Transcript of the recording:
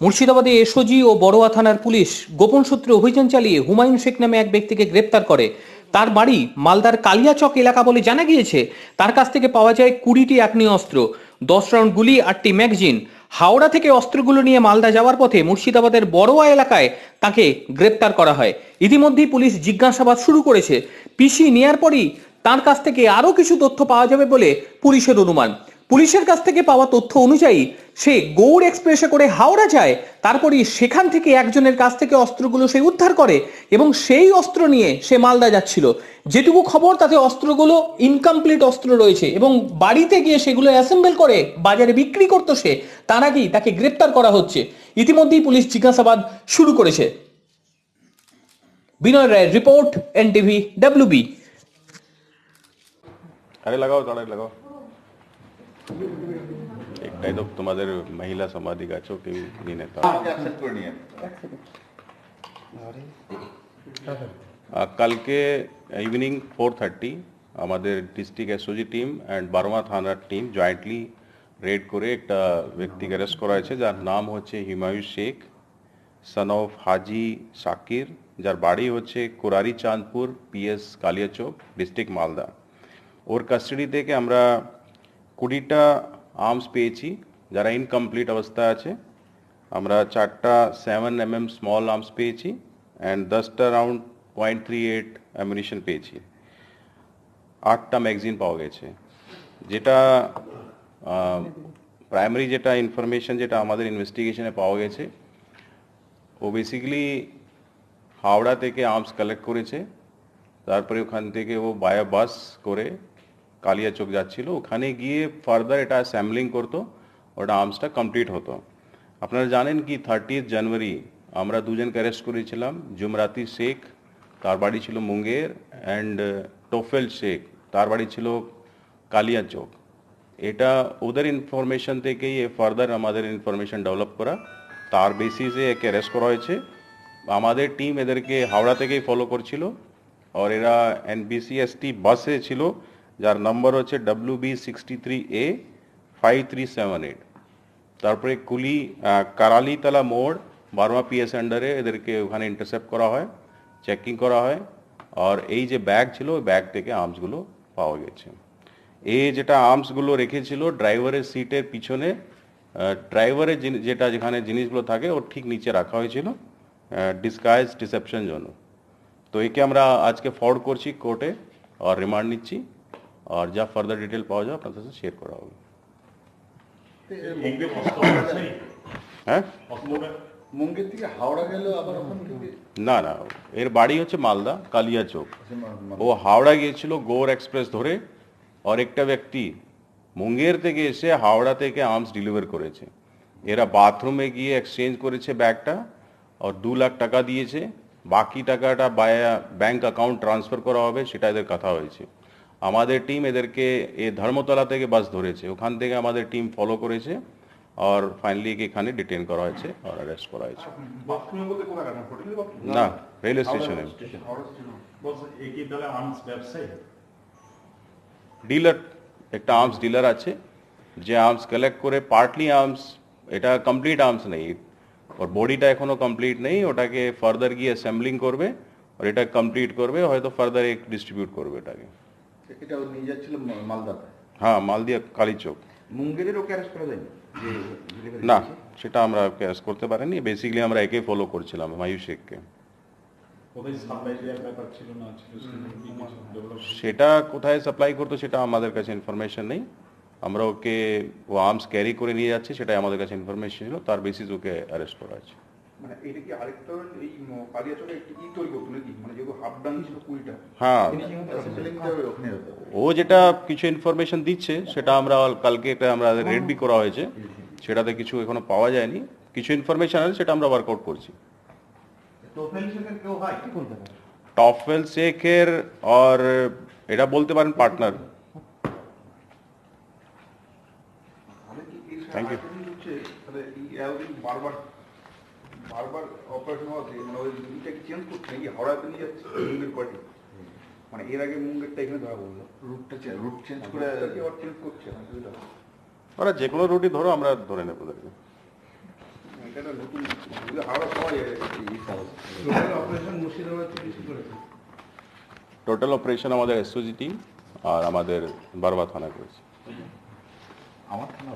মুর্শিদাবাদে এসওজি ও বড়োয়া থানার পুলিশ গোপন সূত্রে অভিযান চালিয়ে হুমায়ুন শেখ নামে এক ব্যক্তিকে গ্রেপ্তার করে। তার বাড়ি মালদার কালিয়াচক এলাকা বলে জানা গিয়েছে। তার কাছ থেকে পাওয়া যায় কুড়িটি আগ্নেয় অস্ত্র, দশ রাউন্ড গুলি, আটটি ম্যাগজিন। হাওড়া থেকে অস্ত্রগুলো নিয়ে মালদা যাওয়ার পথে মুর্শিদাবাদের বড়োয়া এলাকায় তাকে গ্রেপ্তার করা হয়। ইতিমধ্যেই পুলিশ জিজ্ঞাসাবাদ শুরু করেছে। পিসি নেয়ার পরই তার কাছ থেকে আরও কিছু তথ্য পাওয়া যাবে বলে পুলিশের অনুমান। পুলিশের কাছ থেকে পাওয়া তথ্য অনুযায়ী সে গৌড় এক্সপ্রেসে করে হাওড়া যায়, তারপরই সেখান থেকে একজনের কাছ থেকে অস্ত্রগুলো সে উদ্ধার করে এবং সেই অস্ত্র নিয়ে সে মালদা যাচ্ছিল। যেটুকু খবর, তাতে অস্ত্রগুলো ইনকমপ্লিট অস্ত্র রয়েছে এবং বাড়িতে গিয়ে সেগুলো অ্যাসেম্বল করে বাজারে বিক্রি করতো সে, তার আগেই তাকে গ্রেপ্তার করা হচ্ছে। ইতিমধ্যেই পুলিশ জিজ্ঞাসাবাদ শুরু করেছে। বিনয় রায়ের রিপোর্ট, এনটিভি ডাব্লিউবি আরে লাগাও লাগাও। একটাই তো তোমাদের মহিলা সমাধি গাছও কেউ নিয়ে নেতা আহ, কালকে ইভিনিং ফোর থার্টি আমাদের district SOG team and Barma থানার টিম জয়েন্টলি রেড করে একটা ব্যক্তিকে অ্যারেস্ট করা হয়েছে যার নাম হচ্ছে হিমায়ু শেখ সন অফ হাজি শাকির যার বাড়ি হচ্ছে কোরারি চাঁদপুর পিএস কালিয়াচক ডিস্ট্রিক্ট মালদা। ওর কাস্টাডি থেকে আমরা কুড়িটা আর্মস পেয়েছি যারা ইনকমপ্লিট অবস্থায় আছে আমরা চারটা seven M M small arms পেয়েছি অ্যান্ড দশটা round point three eight ammunition পেয়েছি আটটা ম্যাগজিন পাওয়া গেছে যেটা প্রাইমারি যেটা ইনফরমেশন যেটা আমাদের ইনভেস্টিগেশনে পাওয়া গেছে ও বেসিক্যালি হাওড়া থেকে আর্মস কালেক্ট করেছে তারপরে ওখান থেকে ও বায়া বাস করে কালিয়াচক যাচ্ছিল, ওখানে গিয়ে ফার্দার এটা স্যাম্পলিং করতো, ওটা আর্মসটা কমপ্লিট হতো। আপনারা জানেন কি থার্টিথ জানুয়ারি আমরা দুজনকে অ্যারেস্ট করেছিলাম, জুমরাতি শেখ, তার বাড়ি ছিল মুঙ্গের অ্যান্ড টোফেল শেখ, তার বাড়ি ছিল কালিয়াচক এটা ওদের ইনফরমেশন থেকেই এ ফার্দার আমাদের ইনফরমেশন ডেভেলপ করা। তার বেসিসে একে অ্যারেস্ট করা হয়েছে। আমাদের টিম এদেরকে হাওড়া থেকেই ফলো করছিল। আর এরা এনবিসিএসটি বাসে ছিল। যার নম্বর হচ্ছে W B sixty three A five three seven eight তারপরে কুলি কারালিতলা মোড়, বারমা পিএস আন্ডারে এদেরকে ওখানে ইন্টারসেপ্ট করা হয় চেকিং করা হয়। আর এই যে ব্যাগ ছিল, ওই ব্যাগ থেকে আর্মসগুলো পাওয়া গেছে। এ যেটা আর্মসগুলো রেখেছিল ড্রাইভারের সিটের পিছনে ড্রাইভারের যেটা যেখানে জিনিসগুলো থাকে, ওর ঠিক নিচে রাখা হয়েছিল ডিসগাইজ ডিসেপশন জন্য। তো একে আমরা আজকে ফরওয়ার্ড করছি কোর্টে আর রিমান্ড নিচ্ছি। আর যা ফার্দার ডিটেল পাওয়া যাবে আপনাদের সাথে শেয়ার করা হবে। হ্যাঁ? মুঙ্গের থেকে হাওড়া গেল আবার ওখান থেকে? না না এর বাড়ি হচ্ছে মালদা কালিয়াচক ও হাওড়া গিয়েছিল গৌর এক্সপ্রেস ধরে আর একটা ব্যক্তি মুঙ্গের থেকে এসে হাওড়া থেকে আর্মস ডেলিভার করেছে। এরা বাথরুমে গিয়ে এক্সচেঞ্জ করেছে ব্যাগটা আর দু লাখ টাকা দিয়েছে। বাকি টাকাটা বায়া ব্যাংক অ্যাকাউন্ট ট্রান্সফার করা হবে সেটা এদের কথা হয়েছে। আমাদের টিম এদেরকে এ ধর্মতলা থেকে বাস ধরেছে। ওখান থেকে আমাদের টিম ফলো করেছে আর ফাইনালি এখানে ডিটেন করা হয়েছে আর অ্যারেস্ট করা হয়েছে। না রেলওয়ে স্টেশনে ডিলার একটা আর্মস ডিলার আছে যে আর্মস কালেক্ট করে পার্টলি আর্মস এটা কমপ্লিট আর্মস নেই। ওর বডিটা এখনও কমপ্লিট নেই ওটাকে ফার্দার গিয়ে অ্যাসেম্বলিং করবে আর এটা কমপ্লিট করবে হয়তো ফার্দার এক ডিস্ট্রিবিউট করবে এটাকে এটা ও নিয়ে যাচ্ছিল মালদাতে। হ্যাঁ মালদিয়া কালীচক। মুঙ্গেরের ওকে অ্যারেস্ট করা যায়নি না সেটা আমরা ক্যাশ করতে পারিনি। বেসিক্যালি আমরা একে ফলো করছিলাম মায়ু শেখকে সেটা কোথায় সাপ্লাই করতো সেটা আমাদের কাছে ইনফরমেশন নেই। আমরা ওকে ও আর্মস ক্যারি করে নিয়ে যাচ্ছে সেটাই আমাদের কাছে ইনফরমেশন ছিল। তার বেসিস ওকে অ্যারেস্ট করা আছে মানে এটা কি আরেকটা এই ম- কালিয়াচকে ই তৈরি করতো নাকি? মানে যেহেতু হাফ ডান ছিল কুড়িটা। হ্যাঁ। ও যেটা কিছু ইনফরমেশন দিচ্ছে সেটা আমরা কালকে একটা আমরা রেড বি করা হয়েছে। সেটাতে কিছু এখনও পাওয়া যায়নি। কিছু ইনফরমেশন আছে সেটা আমরা ওয়ার্কআউট করছি। টফেল শেখের আর এটা বলতে পারেন পার্টনার তাহলে কি এই Thank you. আরেকটা জিনিস হচ্ছে তাহলে এই এতদিন বারবার বারবার অপারেশন হওয়াতে মানে ওই চেঞ্জ করছে নাকি? হাওড়াতে নিয়ে যাচ্ছে মুঙ্গের পার্টি মানে এর আগে মুঙ্গেরটা এখানে ধরা পড়ল। রুটটা রুট চেঞ্জ করে চেঞ্জ করছে? না সুবিধা ওরা যে কোনো রুটি ধরো আমরা ধরে নেব ওদেরকে এটা নতুন হাওড়া অপারেশন মুর্শিদাবাদ করেছে? টোটাল অপারেশন আমাদের এসওজি টিম আর আমাদের বারবা থানা করেছে। আমার থানা